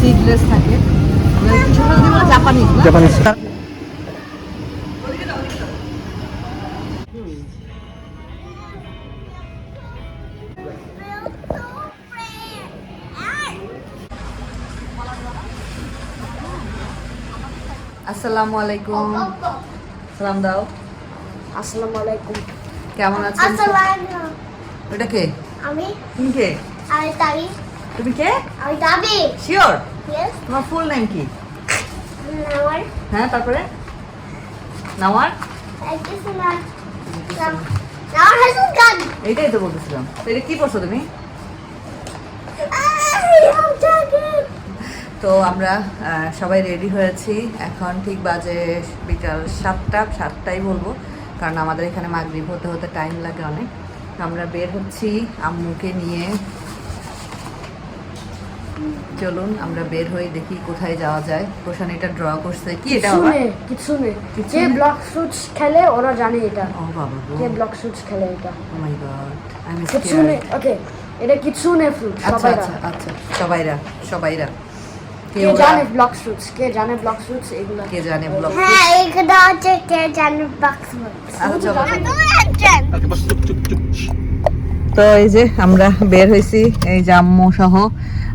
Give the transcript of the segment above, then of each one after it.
Seedless থাকে। আমরা যদি বলে জাপানিজ জাপানিজ আসসালামু আলাইকুম। সালাম দাও। আসসালামু আলাইকুম। কেমন আছেন? আসসালামু ওটা কে? আমি তুমি কে? আমি তাবি তুমি কে? আমি তাবি শিওর তোমার ফুল নেম কি? হ্যাঁ তারপরে? নাওয়ার এইটাই তো বলতেছিলাম। এটা কি করছ তুমি? জাগিং তো আমরা সবাই রেডি হয়েছি। এখন ঠিক বাজে বিকাল সাতটা সাতটাই বলব। কারণ আমাদের এখানে মাগরিব হতে হতে টাইম লাগে অনেক। আমরা বের হচ্ছি আম্মুকে নিয়ে। চলুন আমরা বের হয়ে দেখি কোথায় যাওয়া যায়। প্রশান এটা ড্র করছে। কি এটা বাবা কিচ্ছুনে কিচ্ছুনে কিচ্ছু যে ব্লক শুটস খেলে ওরা জানে এটা। ও বাবা কে ব্লক শুটস খেলে এটা। Oh my god I am কিচ্ছুনে ওকে এটা ফ্রুট আচ্ছা সবাইরা। আচ্ছা আচ্ছা সবাইরা সবাইরা। কে কেউ জানে ব্লক শুটস কে জানে ব্লক শুটস এগুলো। কে জানে ব্লগ হ্যাঁ এখানে আছে কে জানে বক্স বক্স আচ্ছা আছেন তো এই যে আমরা বের হয়েছি এই জাম্মু সহ।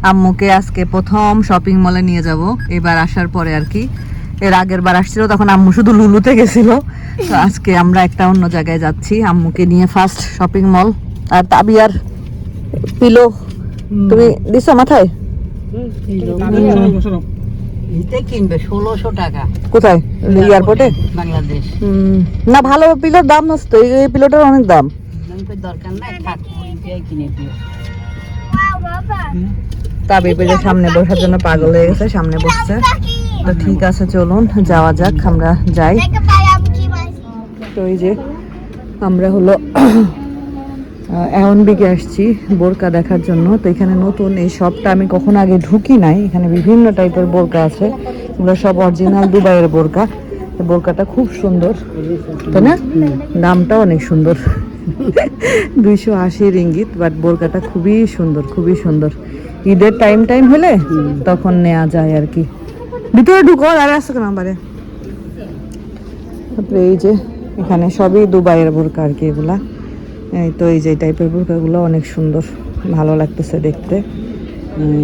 আম্মুকে আজকে প্রথম শপিং মলে নিয়ে যাব। এবার আসার পরে আর কি এর আগের বার আসছিল তখন আম্মু শুধু লুলুতে গেছিল। তো আজকে আমরা একটা অন্য জায়গায় যাচ্ছি আম্মুকে নিয়ে ফার্স্ট শপিং মল আর তাবিয়ার পিলো তুমি দিছো মাথায়? কিনবে ষোলোশো টাকা। কোথায়? এয়ারপোর্টে বাংলাদেশ। না ভালো পিলোর দাম নষ্ট এই এই পিলোটার অনেক দাম। দরকার নাই থাক কিনে দিও। ওয়াও বাবা তাবি পেলে সামনে বসার জন্য পাগল হয়ে গেছে, সামনে বসছে। তো ঠিক আছে, চলুন, যাওয়া যাক, আমরা যাই। তো এই যে আমরা হলো এমন বিকে আসছি বোরকা দেখার জন্য। তো এখানে নতুন এই শপটা আমি কখনো আগে ঢুকি নাই। এখানে বিভিন্ন টাইপের বোরকা আছে। এগুলো সব অরিজিনাল দুবাইয়ের বোরকা। বোরকাটা খুব সুন্দর, তাই না? দামটা অনেক সুন্দর। দুইশো আশি রিঙ্গিত বাট বোরকাটা খুবই সুন্দর খুবই সুন্দর। ঈদের টাইম টাইম হলে তখন নেওয়া যায় আর কি। ভিতরে ঢুকো, আর আসতে কেন আমারে তারপরে এই যে এখানে সবই দুবাইয়ের বোরকা আর কি এগুলা। এই তো এই যে টাইপের বোরকাগুলো অনেক সুন্দর, ভালো লাগতেছে দেখতে।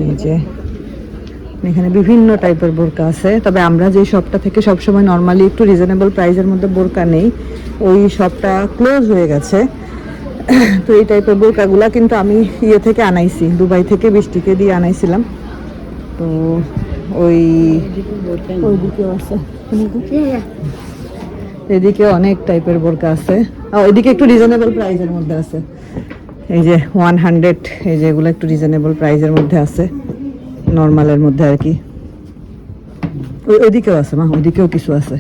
এই যে এখানে বিভিন্ন টাইপের বোরকা আছে। তবে আমরা যে শপটা থেকে সবসময় নর্মালি একটু রিজনেবল প্রাইসের মধ্যে বোরকা নেই, ওই শপটা ক্লোজ হয়ে গেছে। তো এই টাইপের বোরকাগুলা কিন্তু আমি ইয়ে থেকে আনাইছি দুবাই থেকে বৃষ্টিকে দিয়ে আনাইছিলাম। তো ওই ওইদিকেও আছে। এদিকে অনেক টাইপের বোরকা আছে। এদিকে একটু রিজনেবল প্রাইসের মধ্যে আছে। এই যে ওয়ান হান্ড্রেড এই যে এগুলো একটু রিজনেবল প্রাইসের মধ্যে আছে। নর্মালের মধ্যে আর কি। ওই ওইদিকেও আছে মা ওইদিকেও কিছু আছে।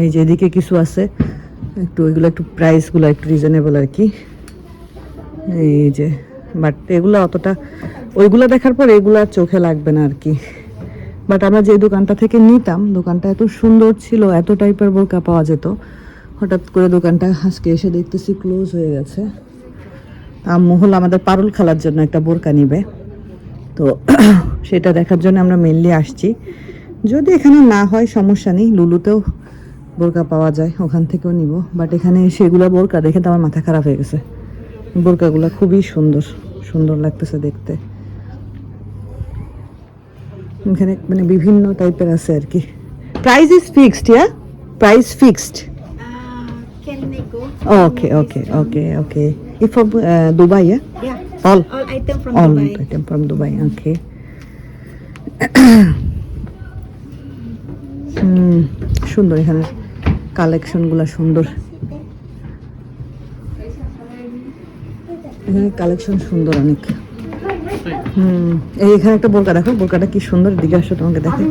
এই যে এদিকে কিছু আছে। একটু ওইগুলো একটু প্রাইসগুলো একটু রিজনেবল আর কি এই যে বাট এগুলো অতটা, ওইগুলো দেখার পর এগুলো আর চোখে লাগবে না আর কি বাট আমরা যে দোকানটা থেকে নিতাম, দোকানটা এত সুন্দর ছিল, এত টাইপের বোরকা পাওয়া যেত, হঠাৎ করে দোকানটা আজকে এসে দেখতেছি ক্লোজ হয়ে গেছে। আম্মু হলো আমাদের পারুল খালার জন্য একটা বোরকা নিবে। তো সেটা দেখার জন্য আমরা মেনলি আসছি। যদি এখানে না হয়, সমস্যা নেই। লুলুতেও বোরকা পাওয়া যায় ওখান থেকেও নিব। বাট এখানে সেগুলো বোরকা দেখে তো আমার মাথা খারাপ হয়ে গেছে। বোরকাগুলো খুবই সুন্দর সুন্দর লাগতেছে দেখতে। এখানে মানে বিভিন্ন টাইপের আছে আর কি। Price is fixed yeah price fixed? Okay okay okay okay if from Dubai yeah Yeah. All All? Item from all Dubai. Item from Dubai okay hmm সুন্দর এখানে। কালেকশনগুলো সুন্দর। এখানে কালেকশন সুন্দর অনেক। হুম এই এখানে একটা বোরকা দেখো বোরকাটা কি সুন্দর দিকে আসো তোমাকে দেখে।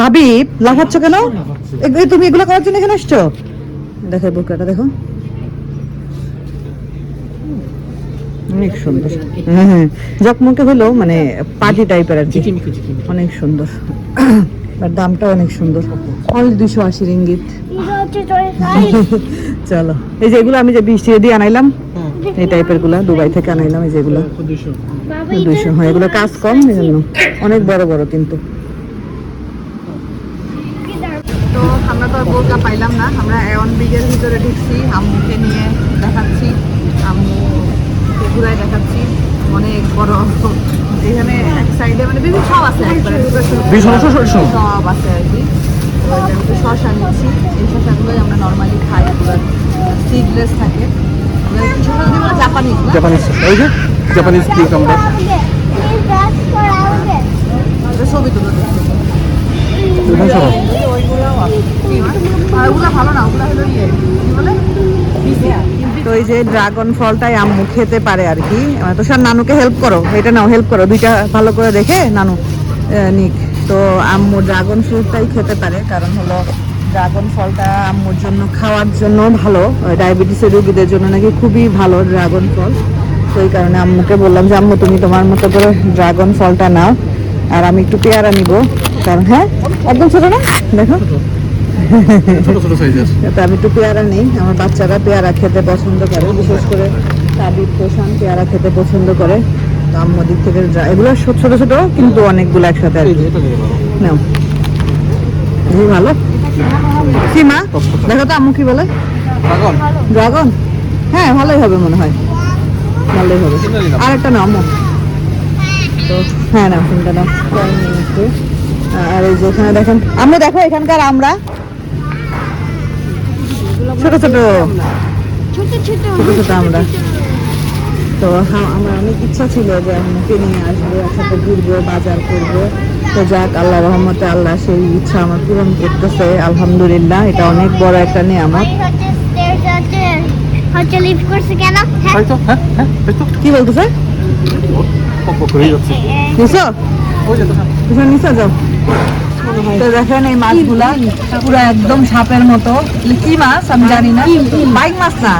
তাবিব লাফাচ্ছ কেন? তুমি এগুলো করার জন্য এখানে আসছো? দেখো বোরকাটা দেখো। অনেক সুন্দর। হ্যাঁ হ্যাঁ জকমকে হলো মানে পার্টি টাইপের আর কি। অনেক সুন্দর। আর দামটা অনেক সুন্দর। অনলি দুশো আশি রিঙ্গিত। চলো। এই যে এগুলো আমি যে বৃষ্টি দিয়ে আনাইলাম এই টাইপেরগুলা দুবাই থেকে আনাইলাম এই যেগুলো দুইশো হয় এগুলো কাজ কম জন্য অনেক বড় বড় কিন্তু। তো আমরা তো আর বোরকা পাইলাম না আমরা এমন বিগের ভিতরে ঢুকছি আম্মুকে নিয়ে দেখাচ্ছি আম্মু ঘুরায় দেখাচ্ছি অনেক বড়। এখানে এক সাইডে মানে বিভিন্ন সব আছে সব আছে আর কি। শশা নিচ্ছি এই শশাগুলোই আমরা নর্মালি খাই সিডলেস থাকে জাপানিজ জাপানিজ ওই যে জাপানিজ কিউকাম্বার ছবি তুলে তো এই যে ড্রাগন ফলটাই আম্মু খেতে পারে আর কি। তো স্যার নানুকে হেল্প করো এটা নাও হেল্প করো দুইটা ভালো করে দেখে নানু নিক। তো আম্মু ড্রাগন ফ্রুটটাই খেতে পারে কারণ হলো ড্রাগন ফলটা আম্মুর জন্য খাওয়ার জন্য ভালো। ডায়াবেটিসের রোগীদের জন্য নাকি খুবই ভালো ড্রাগন ফল। তো এই কারণে আম্মুকে বললাম যে আম্মু তুমি তোমার মতো করে ড্রাগন ফলটা নাও আর আমি একটু পেয়ারা নিব। কারণ হ্যাঁ? একদম ছোট না? দেখো। তো আমি একটু পেয়ারা নেই। আমার বাচ্চারা পেয়ারা খেতে পছন্দ করে বিশেষ করে তাবির পোষণ পেয়ারা খেতে পছন্দ করে। আম্মু দিক থেকে যা- এগুলো ছোট ছোট কিন্তু অনেকগুলো একসাথে আর কি। ভালো নাও। ভালো। কি মা দেখো তো আম্মু কি বলে? ড্রাগন। ড্রাগন? হ্যাঁ ভালোই হবে মনে হয়। ভালোই হবে। আর একটা নাও আম্মু। তো? হ্যাঁ না ফোনটা নাও। নিয়ে একটু। আর এই যে এখানে দেখেন আম্মু দেখো এখানকার আমরা। ছোট ছোট। ছোট ছোট ছোট ছোট আমরা। তো হ্যাঁ আমার অনেক ইচ্ছা ছিল যে আম্মুকে নিয়ে আসব একসাথে ঘুরবো বাজার করব। তো যাক আল্লাহ রহমতে আল্লাহ সেই ইচ্ছা আমার পূরণ করতেছে আলহামদুলিল্লাহ। এটা অনেক বড় একটা নিয়ামত। হ্যাঁ। হ্যাঁ কি বলতেছে? নিছো যাও। তো দেখেন এই মাছগুলা পুরো একদম সাপের মতো। কি মাছ? আমি জানি না। বাইক মাছ না?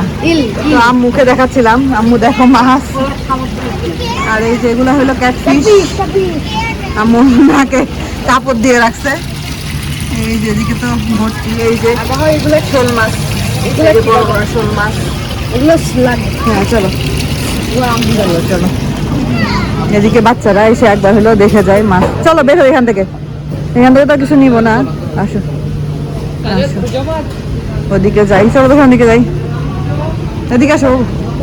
তো আম্মুকে দেখাচ্ছিলাম। আম্মু দেখো মাছ। আর এই যে এগুলো হলো ক্যাটফিশ। আম্মু নাকে কাপড় দিয়ে রাখছে। এই যে এদিকে তো ভর্তি। এই যে এগুলো শোল মাছ। এগুলো বড় বড় শোল মাছ। এগুলো হ্যাঁ চলো। চলো চলো। এদিকে বাচ্চারা এসে একবার হলো দেখে যায় মাছ। চলো বের হো এখান থেকে। এখান থেকে তো কিছু নিব না। আসো। ওদিকে যাই। চলো ওখান দিকে যাই। এদিকে আসো।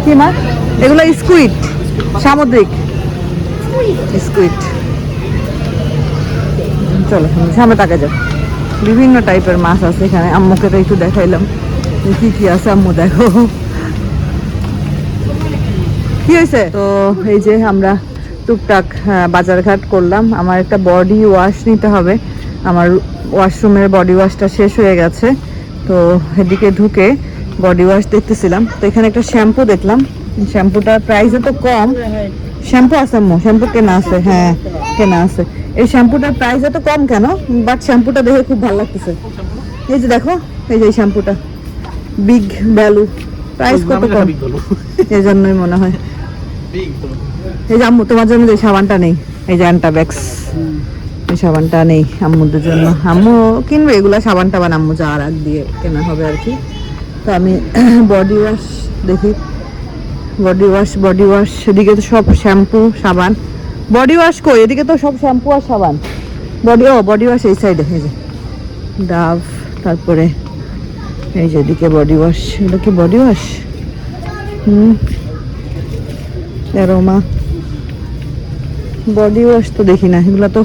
কি মাছ এগুলো স্কুইড সামুদ্রিক। স্কুইড চলো, সামনে তাকে যাও। বিভিন্ন টাইপের মাছ আছে এখানে। আম্মুকে তো একটু দেখাইলাম। কি কি আছে আম্মু, দেখো। কি হয়েছে? তো এই যে আমরা টুকটাক আহ, বাজারঘাট করলাম। আমার একটা বডি ওয়াশ নিতে হবে। আমার ওয়াশরুমের বডি ওয়াশটা শেষ হয়ে গেছে। তো এদিকে ঢুকে বডি ওয়াশ দেখতেছিলাম। তো এখানে একটা শ্যাম্পু দেখলাম। শ্যাম্পুটার প্রাইসও তো কম। শ্যাম্পু আছে আম্মু। শ্যাম্পু কেনা আছে। হ্যাঁ কেনা আছে। এই শ্যাম্পুটার প্রাইস এত কম কেন? বাট শ্যাম্পুটা দেখে খুব ভালো লাগতেছে। এই যে দেখো এই যে এই শ্যাম্পুটা বিগ ভ্যালু প্রাইস কত কম? এই জন্যই মনে হয়। এই যে আম্মু, তোমার জন্য যে সাবানটা নেই, এই যে অ্যান্টাব্যাক্স এই সাবানটা নেই আম্মুদের জন্য। আম্মু কিনবে? এগুলা সাবান টাবান আম্মু যাওয়ার আগ দিয়ে কেনা হবে আর কি। তো আমি বডি ওয়াশ দেখি। বডি ওয়াশ বডি ওয়াশ এদিকে তো সব শ্যাম্পু সাবান। বডি ওয়াশ কই? এদিকে তো সব শ্যাম্পু আর সাবান। বডি ও বডি ওয়াশ এই সাইডে এই যে। ডাভ তারপরে এই যে এদিকে বডি ওয়াশ এটা কি body wash hmm. Aroma body wash তো দেখি না এগুলো তো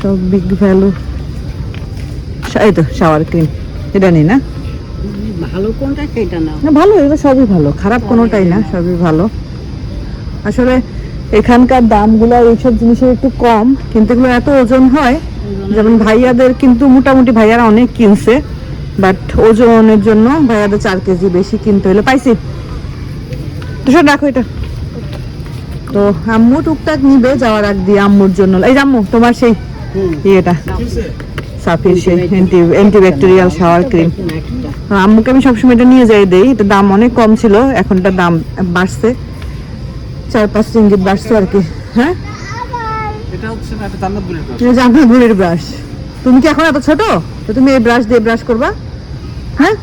সব বিগ ভ্যালু এই তো শাওয়ার ক্রিম এটা নেই না? ভালো কোনটা সেটা না ভালো এগুলো সবই ভালো খারাপ কোনোটাই না সবই ভালো। আসলে এখানকার দামগুলো এইসব জিনিসের একটু কম কিন্তু এগুলো এত ওজন হয় যেমন ভাইয়াদের কিন্তু মোটামুটি ভাইয়ারা অনেক কিনছে বাট ওজনের জন্য ভাইয়াদের চার কেজি বেশি কিনতে হলে পাইছি। তো সব রাখো এটা। তো আম্মু টুকটাক নিবে যাওয়ার আগ দিয়ে আম্মুর জন্য। এই যে আম্মু তোমার সেই ইয়েটা। সাফির সেই অ্যান্টিব্যাকটেরিয়াল শাওয়ার ক্রিম আম্মুকে আমি সবসময় এটা নিয়ে যাই দেই। এটা দাম অনেক কম ছিল এখন এটার দাম বাড়ছে। চার পাঁচ বাড়ছে আর কি। হ্যাঁ? ব্রাশ তুমি কি এখন এত ছোট? তো তুমি এই ব্রাশ দিয়ে ব্রাশ করবা। হ্যাঁ?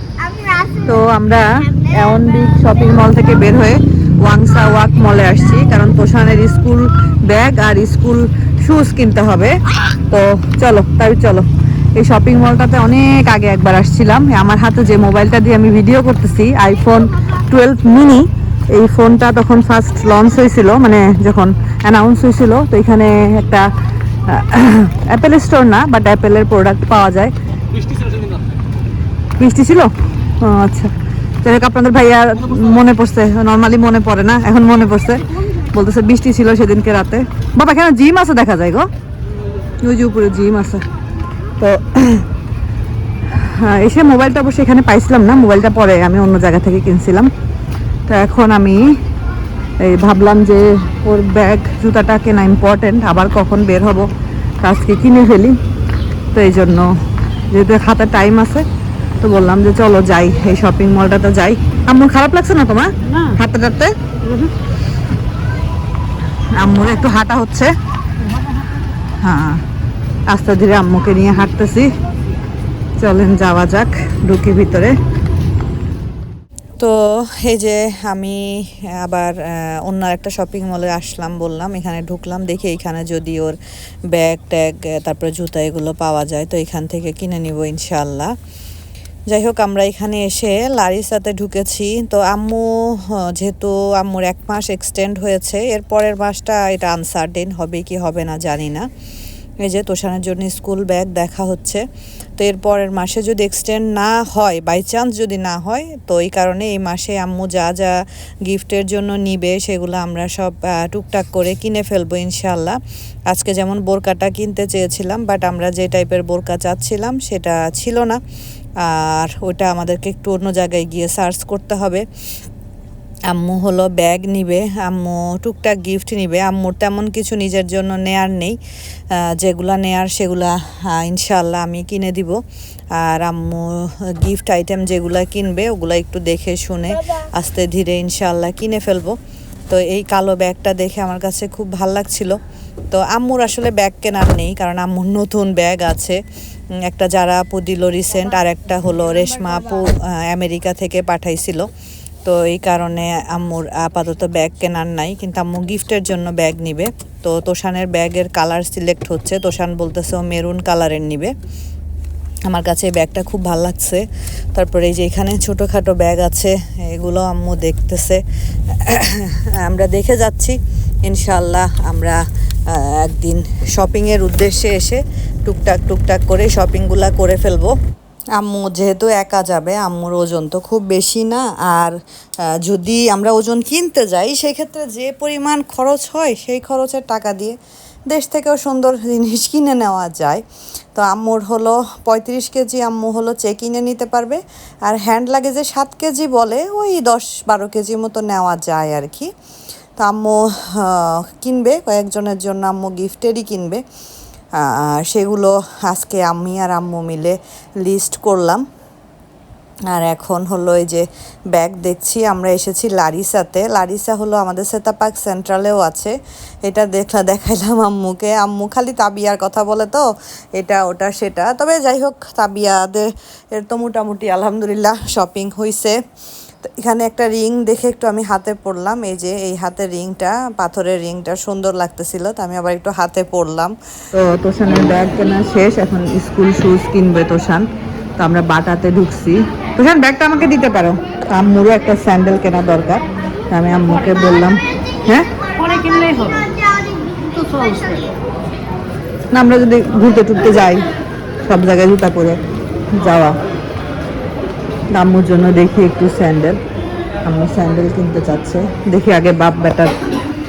তো আমরা এমন বিগ শপিং মল থেকে বের হয়ে ওয়াংসা ওয়াক মলে আসছি কারণ তোষানের স্কুল ব্যাগ আর স্কুল শুজ কিনতে হবে। তো চলো তাই চলো। এই শপিং মলটাতে অনেক আগে একবার আসছিলাম। আমার হাতে যে মোবাইলটা দিয়ে আমি ভিডিও করতেছি আইফোন টুয়েলভ মিনি এই ফোনটা তখন ফার্স্ট লঞ্চ হয়েছিল মানে যখন অ্যানাউন্স হয়েছিল তো এখানে একটা অ্যাপেল স্টোর না বাট অ্যাপেলের প্রোডাক্ট পাওয়া যায়। বৃষ্টি ছিল বৃষ্টি ছিল? ও আচ্ছা। যাই হোক আপনাদের ভাইয়া মনে পড়ছে নর্মালি মনে পড়ে না এখন মনে পড়ছে। বলতেছে বৃষ্টি ছিল সেদিনকে রাতে। বাবা কেন জিম আছে দেখা যায় গো। ওই যে উপরে জিম আছে। তো হ্যাঁ, এসে মোবাইলটা অবশ্যই এখানে পাইছিলাম না মোবাইলটা পরে আমি অন্য জায়গা থেকে কিনছিলাম। তো এখন আমি এই ভাবলাম যে ওর ব্যাগ জুতাটা কেনা ইম্পর্টেন্ট আবার কখন বের হব আজকে কিনে ফেলি। তো এই জন্য যেহেতু হাতে টাইম আছে তো বললাম যে চলো যাই এই শপিং মলটাতে যাই। আম্মুর খারাপ লাগছে না তোমার? হাঁটতে হাঁটতে? আম্মুর একটু হাঁটা হচ্ছে। হ্যাঁ আস্তে ধীরে আম্মুকে নিয়ে হাঁটতেছি। চলেন যাওয়া যাক ঢুকি ভিতরে। তো এই যে আমি আবার অন্য একটা শপিং মলে আসলাম বললাম এখানে ঢুকলাম দেখি এখানে যদি ওর ব্যাগ ট্যাগ তারপরে জুতা এগুলো পাওয়া যায় তো এখান থেকে কিনে নিব ইনশাল্লাহ যাই হোক আমরা এখানে এসে লারিসাতে ঢুকেছি। তো আম্মু যেহেতু আম্মুর এক মাস এক্সটেন্ড হয়েছে, এর পরের মাসটা এটা আনসার্টেন হবে কি হবে না জানি না। এই যে তোষানের জন্য স্কুল ব্যাগ দেখা হচ্ছে। তো এর পরের মাসে যদি এক্সটেন্ড না হয় বাই চান্স যদি না হয়, তো এই কারণে এই মাসে আম্মু যা যা গিফটের জন্য নিবে, সেগুলো আমরা সব টুকটাক করে কিনে ফেলব ইনশাল্লাহ আজকে যেমন বোরকাটা কিনতে চেয়েছিলাম বাট আমরা যে টাইপের বোরকা চাচ্ছিলাম, সেটা ছিল না। আর ওটা আমাদেরকে একটু অন্য জায়গায় গিয়ে সার্চ করতে হবে। আম্মু হলো ব্যাগ নিবে, আম্মু টুকটাক গিফট নিবে। আম্মুর তেমন কিছু নিজের জন্য নেয়ার নেই যেগুলা নেয়ার সেগুলা ইনশাল্লাহ আমি কিনে দিব। আর আম্মু গিফট আইটেম যেগুলা কিনবে, ওগুলা একটু দেখে শুনে আস্তে ধীরে ইনশাল্লাহ কিনে ফেলব। তো এই কালো ব্যাগটা দেখে আমার কাছে খুব ভালো লাগছিল। তো আম্মুর আসলে ব্যাগ কেনার নেই, কারণ আম্মুর নতুন ব্যাগ আছে। একটা যারা আপু দিল রিসেন্ট আর একটা হলো রেশমা আপু আমেরিকা থেকে পাঠাইছিল। তো এই কারণে আম্মুর আপাতত ব্যাগ কেনার নাই, কিন্তু আম্মু গিফটের জন্য ব্যাগ নিবে। তো তোষানের ব্যাগের কালার সিলেক্ট হচ্ছে। তোষান বলতেছে ও মেরুন কালারের নিবে। আমার কাছে এই ব্যাগটা খুব ভালো লাগছে। তারপরে এই যে এখানে ছোটোখাটো ব্যাগ আছে, এগুলো আম্মু দেখতেছে। আমরা দেখে যাচ্ছি। ইনশাল্লাহ আমরা একদিন শপিংয়ের উদ্দেশ্যে এসে টুকটাক টুকটাক করে শপিংগুলা করে ফেলব। আম্মু যেহেতু একা যাবে, আম্মুর ওজন তো খুব বেশি না। আর যদি আমরা ওজন কিনতে যাই, সেক্ষেত্রে যে পরিমাণ খরচ হয়, সেই খরচের টাকা দিয়ে দেশ থেকেও সুন্দর জিনিস কিনে নেওয়া যায়। তো আম্মুর হলো পঁয়ত্রিশ কেজি, আম্মু হলো চেক কিনে নিতে পারবে। আর হ্যান্ড লাগেজে সাত কেজি বলে, ওই দশ বারো কেজি মতো নেওয়া যায় আর কি। তো আম্মু কিনবে, কয়েকজনের জন্য আম্মু গিফটেরই কিনবে। সেগুলো আজকে আমি আর আম্মু মিলে লিস্ট করলাম। আর এখন হলো এই যে ব্যাগ দেখছি, আমরা এসেছি লারিসাতে। লারিসা হলো আমাদের সেতাপাক সেন্ট্রালেও আছে। এটা দেখলা দেখাইলাম আম্মুকে। আম্মু খালি তাবিয়ার কথা বলে তো, এটা, ওটা, সেটা। তবে যাই হোক, তাবিয়াদের এর তো মোটামুটি আলহামদুলিল্লাহ শপিং হয়েছে এখানে একটা রিং দেখে একটু আমি হাতে পরলাম এই যে এই হাতের রিংটা পাথরের রিংটা সুন্দর লাগতেছিল তো আমি আবার একটু হাতে পরলাম তো তোষানের ব্যাগ কেনা শেষ এখন স্কুল শুজ কিনবে তোষান। তো আমরা বাটাতে ঢুকছি। তোষান ব্যাগটা আমাকে দিতে পারো? আম্মুরও একটা স্যান্ডেল কেনা দরকার। তো আমি আম্মুকে বললাম হ্যাঁ? পরে কিনলেই হবে। তো সহজ করে। না আমরা যদি ঘুরতে টুরতে যাই সব জায়গায় জুতা পরে যাওয়া। আম্মুর জন্য দেখি একটু স্যান্ডেল। আম্মু স্যান্ডেল কিনতে চাচ্ছে। দেখি আগে বাপ বেটার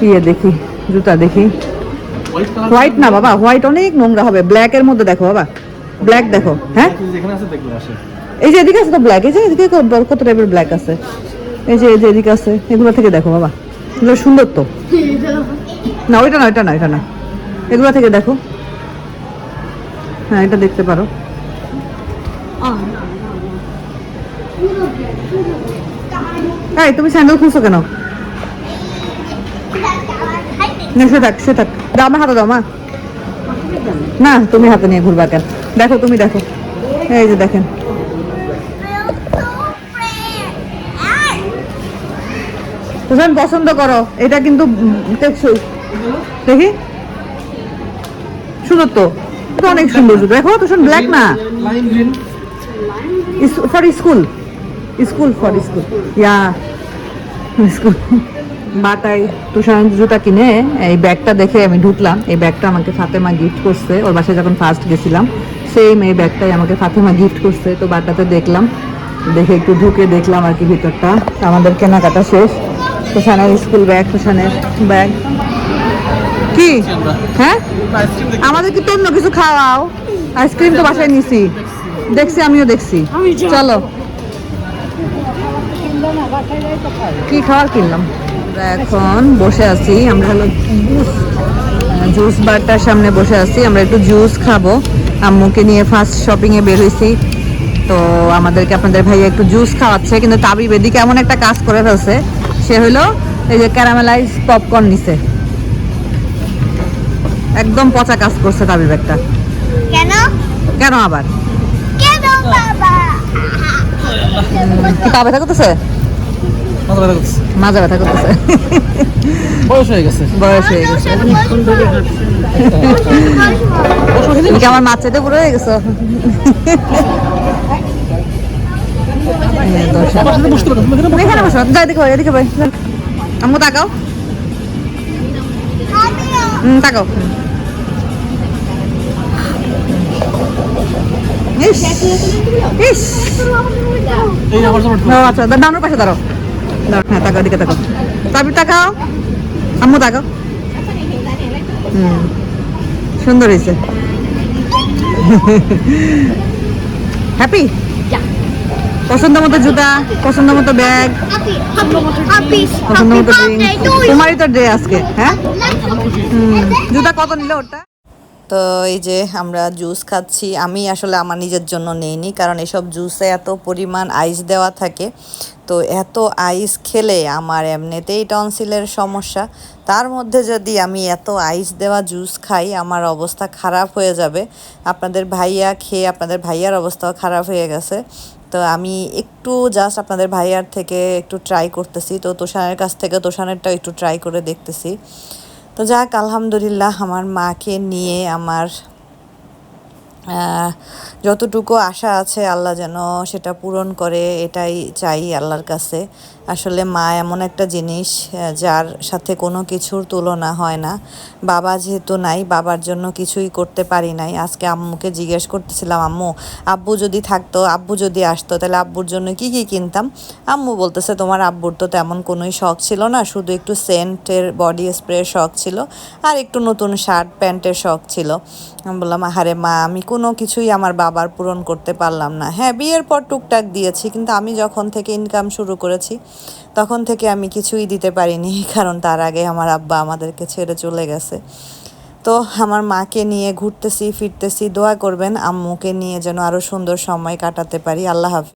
ইয়ে দেখি জুতা দেখি। হোয়াইট না বাবা হোয়াইট অনেক নোংরা হবে। ব্ল্যাক এর মধ্যে দেখো বাবা। ব্ল্যাক দেখো হ্যাঁ? এই যে এদিকে আছে তো ব্ল্যাক এই যে এদিকে কত- কত টাইপের ব্ল্যাক আছে? এই যে এই যে এদিকে আছে এগুলো থেকে দেখো বাবা। এগুলো সুন্দর তো। না ওইটা না ওইটা না এটা না। এগুলো থেকে দেখো। হ্যাঁ এটা দেখতে পারো। এই তুমি স্যান্ডেল খুঁজছো কেন? না তুমি হাতে নিয়ে ঘুরবা কেন? দেখো তুমি দেখো। এই যে দেখেন। পছন্দ করো। এটা কিন্তু দেখি। সুন্দর তো। অনেক সুন্দর দেখো তো ব্ল্যাক না। For school school for school yeah school বাটাই তুষার জুতা কিনে এই ব্যাগটা দেখে আমি ঢুকলাম। এই ব্যাগটা আমাকে ফাতেমা গিফট করছে। ওর বাসায় যখন ফার্স্ট গেছিলাম সেম এই ব্যাগটাই আমাকে ফাতেমা গিফট করছে। তো বাটাতে দেখলাম দেখে একটু ঢুকে দেখলাম আর কি ভিতরটা। আমাদের কেনাকাটা শেষ। তুষানের স্কুল ব্যাগ তুষানের ব্যাগ কি? হ্যাঁ? আমাদের কি অন্য কিছু খাওয়াও? আইসক্রিম তো বাসায় নিছি। দেখছি আমিও দেখছি। চলো। কি খাবার কিনলাম? এখন বসে আছি আমরা হলো জুস বারটার সামনে বসে আছি আমরা একটু জুস খাব। আম্মুকে নিয়ে ফার্স্ট শপিং এ বের হয়েছি। তো আমাদেরকে আপনাদের ভাইয়া একটু জুস খাওয়াচ্ছে কিন্তু তাবিব এদিকে এমন একটা কাজ করে ফেলছে সে হলো এই যে ক্যারামেলাইজ পপকর্ন নিছে। একদম পচা কাজ করছে তাবিব একটা। কেন? কেন আবার? কেন বাবা? কি পা ব্যথা করতেছে মাথা ব্যথা করছে মাজা ব্যথা করতেছে। বয়স হয়ে গেছে। বয়স হয়ে গেছে। আমার মাছ চাইতে বুড়ো হয়ে গেছো। পারো আম্মু তাকাও। তাকাও। আচ্ছা দা- ডানোর পাশে দাঁড়াও, হ্যাঁ তাকাও দিকে তাকাও। তারপর তাকাও। আম্মু, তাকাও। হুম। সুন্দর হয়েছে। হ্যাপি? পছন্দ মতো জুতা, পছন্দ মতো ব্যাগ। পছন্দ মতো তোমারই তো ডে আজকে হ্যাঁ? জুতা কত নিল ওটা তো এই যে আমরা জুস খাচ্ছি, আমি আসলে আমার নিজের জন্য নেইনি, কারণ এসব জুসে এত পরিমাণ আইস দেওয়া থাকে। তো এত আইস খেলে আমার এমনিতেই টনসিলের সমস্যা। তার মধ্যে যদি আমি এত আইস দেওয়া জুস খাই, আমার অবস্থা খারাপ হয়ে যাবে। আপনাদের ভাইয়া খেয়ে আপনাদের ভাইয়ার অবস্থাও খারাপ হয়ে গেছে। তো আমি একটু জাস্ট আপনাদের ভাইয়ার থেকে একটু ট্রাই করতেছি। তো তোষানের কাছ থেকে তোষানেরটাও একটু ট্রাই করে দেখতেছি। তো যাক, আলহামদুলিল্লাহ, আমার মাকে নিয়ে আমার যতটুকু আশা আছে আল্লাহ যেন সেটা পূরণ করে এটাই চাই আল্লাহর কাছে। আসলে মা এমন একটা জিনিস যার সাথে কোনো কিছুর তুলনা হয় না। বাবা যেহেতু নাই, বাবার জন্য কিছুই করতে পারি নাই। আজকে আম্মুকে জিজ্ঞেস করতেছিলাম, আম্মু, আব্বু যদি থাকতো, আব্বু যদি আসতো, তাহলে আব্বুর জন্য কি কি কিনতাম? আম্মু বলতেছে, তোমার আব্বুর তো তেমন কোনোই শখ ছিল না, শুধু একটু সেন্টের বডি স্প্রের শখ ছিল আর একটু নতুন শার্ট প্যান্টের শখ ছিল। আমি বললাম, আহারে মা, আমি কোনো কিছুই আমার বাবার পূরণ করতে পারলাম না। হ্যাঁ বিয়ের পর টুকটাক দিয়েছি, কিন্তু আমি যখন থেকে ইনকাম শুরু করেছি তখন থেকে আমি কিছুই দিতে পারিনি, কারণ তার আগে আমার আব্বা আমাদেরকে ছেড়ে চলে গেছে। তো আমার মাকে নিয়ে ঘুরতেছি, ফিরতেছি, দোয়া করবেন, আম্মুকে নিয়ে যেন আরও সুন্দর সময় কাটাতে পারি। আল্লাহ হাফিজ।